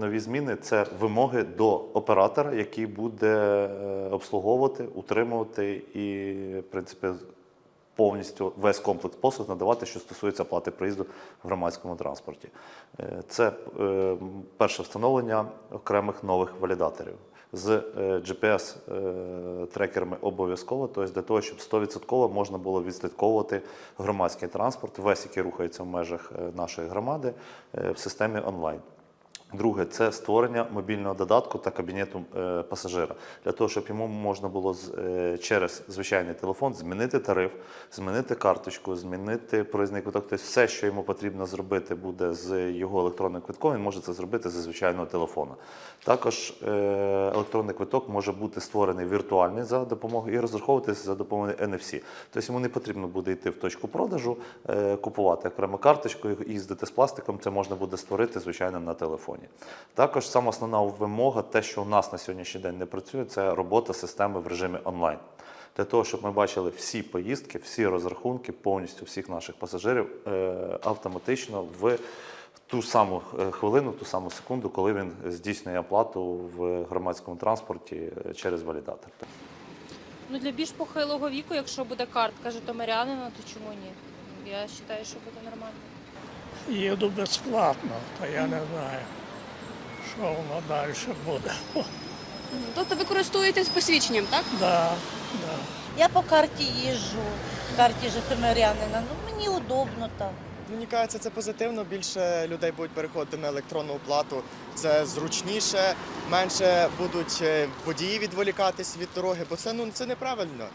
Нові зміни це вимоги до оператора, який буде е, обслуговувати, утримувати і, в принципі, повністю весь комплекс послуг надавати, що стосується плати проїзду в громадському транспорті. Е, Це е, перше встановлення окремих нових валідаторів. З GPS-трекерами обов'язково, тобто для того, щоб 100% можна було відслідковувати громадський транспорт, весь, який рухається в межах нашої громади, в системі онлайн. Друге це створення мобільного додатку та кабінету е, пасажира для того, щоб йому можна було е, через звичайний телефон змінити тариф, змінити карточку, змінити проїзний квиток. Тобто все, що йому потрібно зробити, буде з його електронним квитком. Він може це зробити зі звичайного телефона. Також е, електронний квиток може бути створений віртуальний за допомогою і розраховуватися за допомогою NFC. Тобто йому не потрібно буде йти в точку продажу, купувати окрему карточку і їздити з пластиком. Це можна буде створити звичайно на телефоні. Також сама основна вимога, те, що у нас на сьогоднішній день не працює, це робота системи в режимі онлайн. Для того, щоб ми бачили всі поїздки, всі розрахунки повністю всіх наших пасажирів е, автоматично в ту саму е, хвилину, ту саму секунду, коли він здійснює оплату в громадському транспорті е, через валідатор. Ну для більш похилого віку, якщо буде картка житомирянина, то чому ні? Я вважаю, що буде нормально. Їду безплатно, то я не знаю, що воно далі буде. Тобто ви користуєтесь посвідченням, так? Да, да. Я по карті їжджу, карті житомирянина. Ну мені удобно так. Мені кажеться, це позитивно. Більше людей будуть переходити на електронну оплату. Це зручніше, менше будуть е, водії відволікатись від дороги, бо це ну це неправильно.